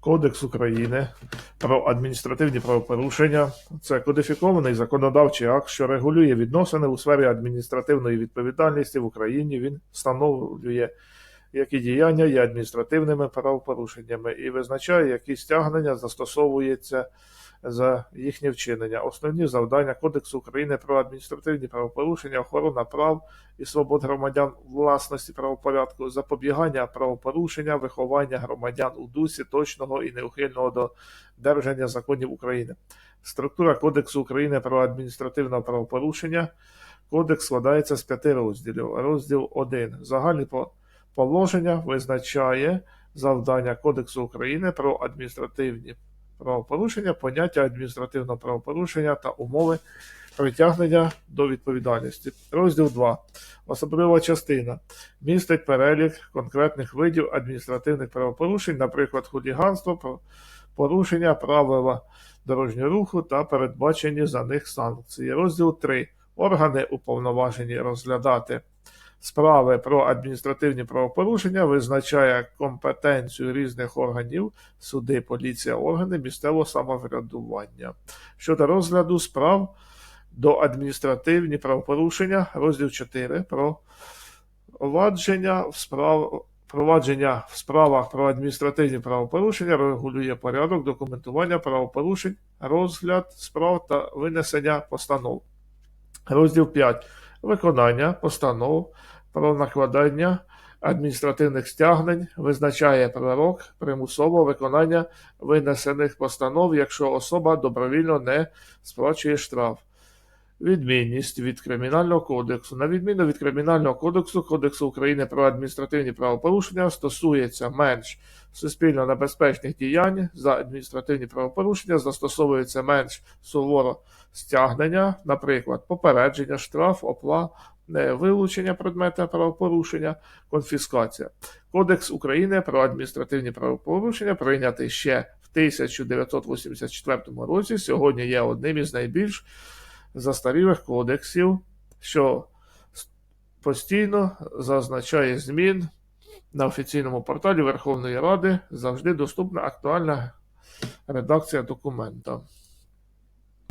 Кодекс України про адміністративні правопорушення це кодифікований законодавчий акт, що регулює відносини у сфері адміністративної відповідальності в Україні. Він встановлює, які діяння є адміністративними правопорушеннями і визначає, які стягнення застосовуються за їхнє вчинення. Основні завдання Кодексу України про адміністративні правопорушення, охорона прав і свобод громадян власності правопорядку, запобігання правопорушення, виховання громадян у дусі точного і неухильного додержання законів України. Структура Кодексу України про адміністративне правопорушення. Кодекс складається з п'яти розділів. Розділ 1. Загальні положення визначає завдання Кодексу України про адміністративні правопорушення, поняття адміністративного правопорушення та умови притягнення до відповідальності. Розділ 2. Особлива частина містить перелік конкретних видів адміністративних правопорушень, наприклад, хуліганство, порушення правила дорожнього руху та передбачені за них санкції. Розділ 3. Органи уповноважені розглядати справи про адміністративні правопорушення визначає компетенцію різних органів, суди, поліція, органи місцевого самоврядування. Щодо розгляду справ до адміністративні правопорушення, розділ 4 про провадження в справ. Провадження в справах про адміністративні правопорушення регулює порядок документування правопорушень, розгляд справ та винесення постанов. Розділ 5. Виконання постанов про накладання адміністративних стягнень визначає пророк примусового виконання винесених постанов, якщо особа добровільно не сплачує штраф. Відмінність від Кримінального кодексу. На відміну від Кримінального кодексу, Кодексу України про адміністративні правопорушення стосується менш суспільно небезпечних діянь за адміністративні правопорушення, застосовується менш суворо стягнення, наприклад, попередження, штраф, опла, не вилучення предмета правопорушення, конфіскація. Кодекс України про адміністративні правопорушення прийнятий ще в 1984 році. Сьогодні є одним із найбільш застарілих кодексів, що постійно зазначає змін на офіційному порталі Верховної Ради. Завжди доступна актуальна редакція документа.